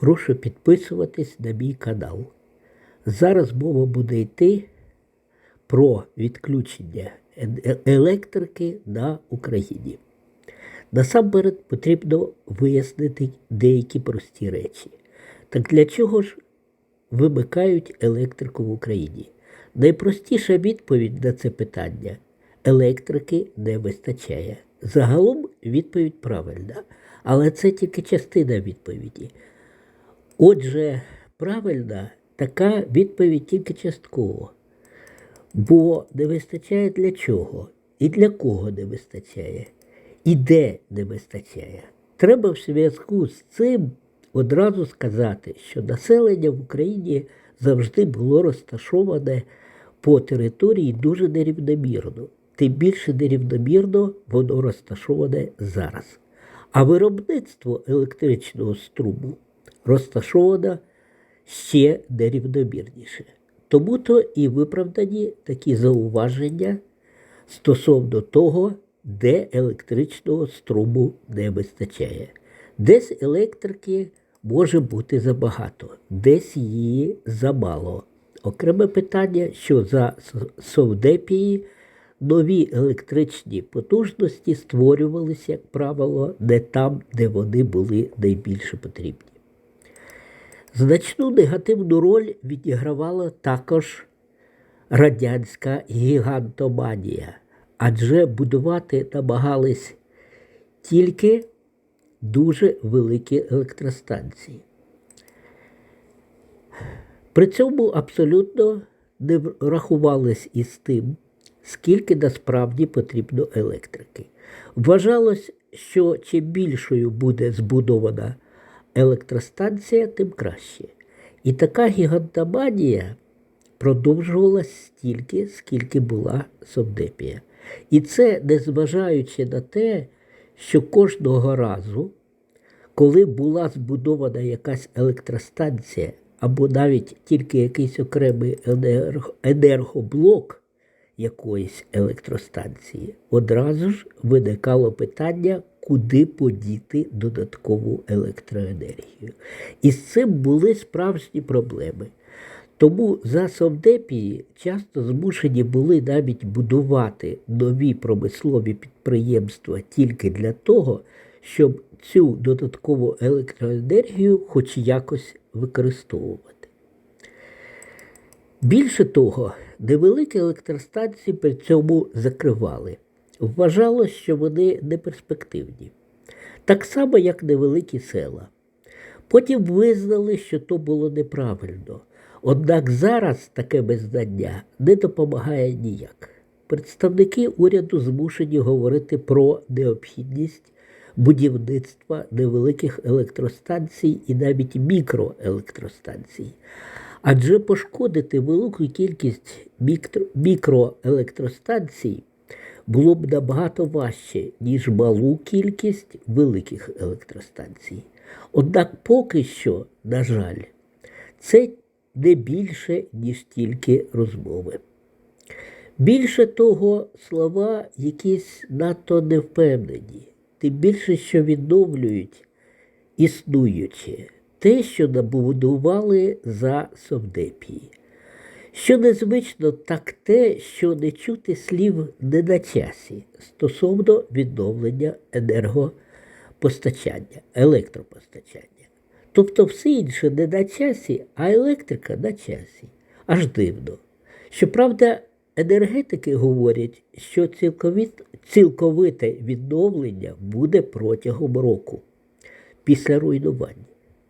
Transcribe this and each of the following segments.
Прошу підписуватись на мій канал. Зараз мова буде йти про відключення е- електрики на Україні. Насамперед потрібно вияснити деякі прості речі. Так для чого ж вимикають електрику в Україні? Найпростіша відповідь на це питання електрики не вистачає. Загалом відповідь правильна, але це тільки частина відповіді. Отже, правильна така відповідь тільки частково. Бо не вистачає для чого? І для кого не вистачає? І де не вистачає? Треба в зв'язку з цим одразу сказати, що населення в Україні завжди було розташоване по території дуже нерівномірно. Тим більше нерівномірно воно розташоване зараз. А виробництво електричного струму розташоване ще нерівномірніше. Тому то і виправдані такі зауваження стосовно того, де електричного струму не вистачає. Десь електрики може бути забагато, десь її замало. Окреме питання, що за Совдепії нові електричні потужності створювалися, як правило, не там, де вони були найбільше потрібні. Значну негативну роль відігравала також радянська гігантоманія, адже будувати намагались тільки дуже великі електростанції. При цьому абсолютно не рахувались із тим, скільки насправді потрібно електрики. Вважалось, що чим більшою буде збудована електростанція, тим краще. І така гігантоманія продовжувалась стільки, скільки була Совдепія. І це незважаючи на те, що кожного разу, коли була збудована якась електростанція, або навіть тільки якийсь окремий енергоблок якоїсь електростанції, одразу ж виникало питання, куди подіти додаткову електроенергію. І з цим були справжні проблеми. Тому за Совдепії часто змушені були навіть будувати нові промислові підприємства тільки для того, щоб цю додаткову електроенергію хоч якось використовувати. Більше того, невеликі електростанції при цьому закривали. Вважалось, що вони неперспективні. Так само, як невеликі села. Потім визнали, що то було неправильно. Однак зараз таке визнання не допомагає ніяк. Представники уряду змушені говорити про необхідність будівництва невеликих електростанцій і навіть мікроелектростанцій. Адже пошкодити велику кількість мікроелектростанцій було б набагато важче, ніж малу кількість великих електростанцій. Однак поки що, на жаль, це не більше, ніж тільки розмови. Більше того, слова якісь надто невпевнені, тим більше, що відновлюють існуюче, те, що набудували за Совдепії. Що незвично, так те, що не чути слів не на часі стосовно відновлення енергопостачання, електропостачання. Тобто все інше не на часі, а електрика на часі. Аж дивно. Щоправда, енергетики говорять, що цілковите відновлення буде протягом року після руйнування.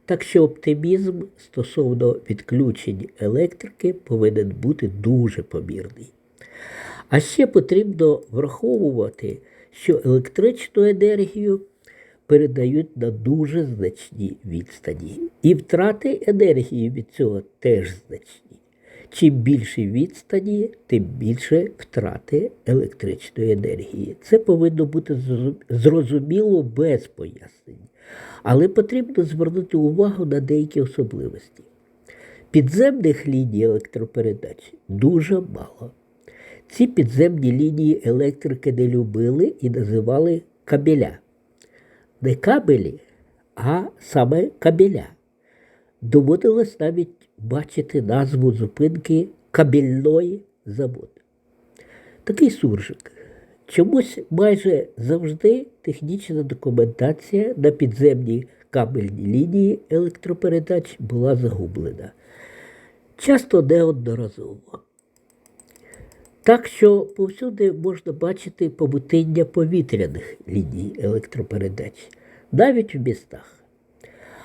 Так що оптимізм стосовно відключень електрики повинен бути дуже помірний. А ще потрібно враховувати, що електричну енергію передають на дуже значні відстані. І втрати енергії від цього теж значні. Чим більші відстані, тим більше втрати електричної енергії. Це повинно бути зрозуміло без пояснень. Але потрібно звернути увагу на деякі особливості. Підземних ліній електропередач дуже мало. Ці підземні лінії електрики не любили і називали кабеля. Не кабелі, а саме кабеля. Доводилось навіть бачити назву зупинки кабельної завод. Такий суржик. Чомусь майже завжди технічна документація на підземній кабельній лінії електропередач була загублена. Часто неодноразово. Так що повсюди можна бачити побутиння повітряних ліній електропередач, навіть в містах.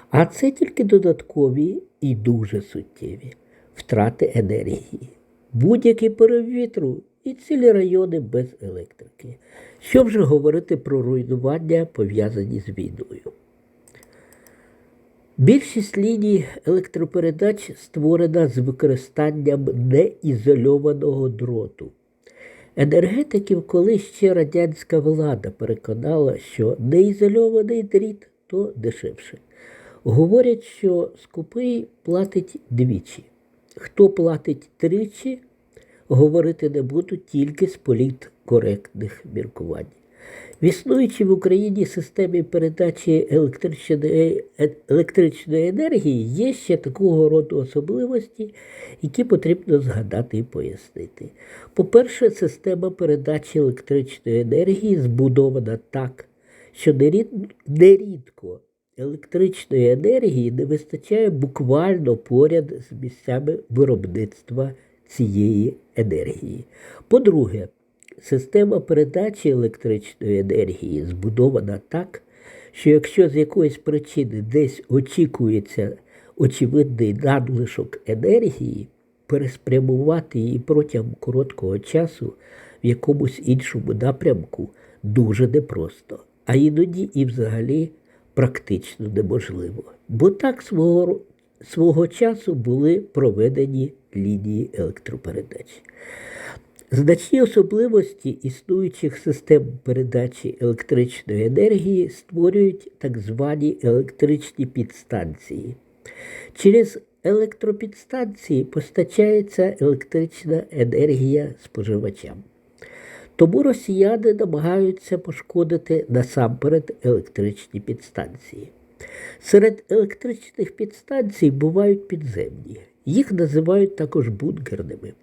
А це тільки додаткові і дуже суттєві втрати енергії. Будь-який порив вітру і цілі райони без електрики. Що вже говорити про руйнування, пов'язані з війною. Більшість ліній електропередач створена з використанням неізольованого дроту. Енергетиків, коли ще радянська влада переконала, що неізольований дріт то дешевше. Говорять, що скупий платить двічі. Хто платить тричі, говорити не буду тільки з політкоректних міркувань. В існуючій в Україні системі передачі електричної, е- електричної енергії є ще такого роду особливості, які потрібно згадати і пояснити. По-перше, система передачі електричної енергії збудована так, що нерідко електричної енергії не вистачає буквально поряд з місцями виробництва цієї енергії. По-друге, система передачі електричної енергії збудована так, що якщо з якоїсь причини десь очікується очевидний надлишок енергії, переспрямувати її протягом короткого часу в якомусь іншому напрямку дуже непросто, а іноді і взагалі практично неможливо. Бо так свого, свого часу були проведені лінії електропередач. Значні особливості існуючих систем передачі електричної енергії створюють так звані електричні підстанції. Через електропідстанції постачається електрична енергія споживачам. Тому росіяни намагаються пошкодити насамперед електричні підстанції. Серед електричних підстанцій бувають підземні. Їх називають також бункерними.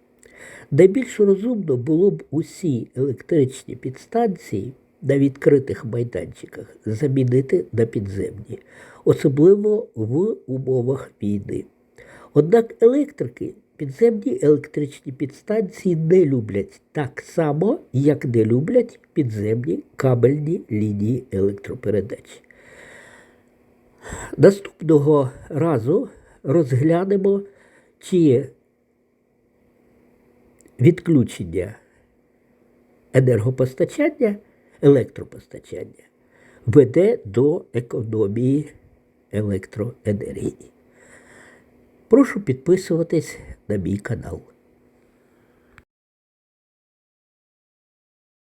Найбільш розумно було б усі електричні підстанції на відкритих майданчиках замінити на підземні, особливо в умовах війни. Однак електрики підземні електричні підстанції не люблять так само, як не люблять підземні кабельні лінії електропередач. Наступного разу розглянемо, чи відключення енергопостачання, електропостачання веде до економії електроенергії. Прошу підписуватись на мій канал.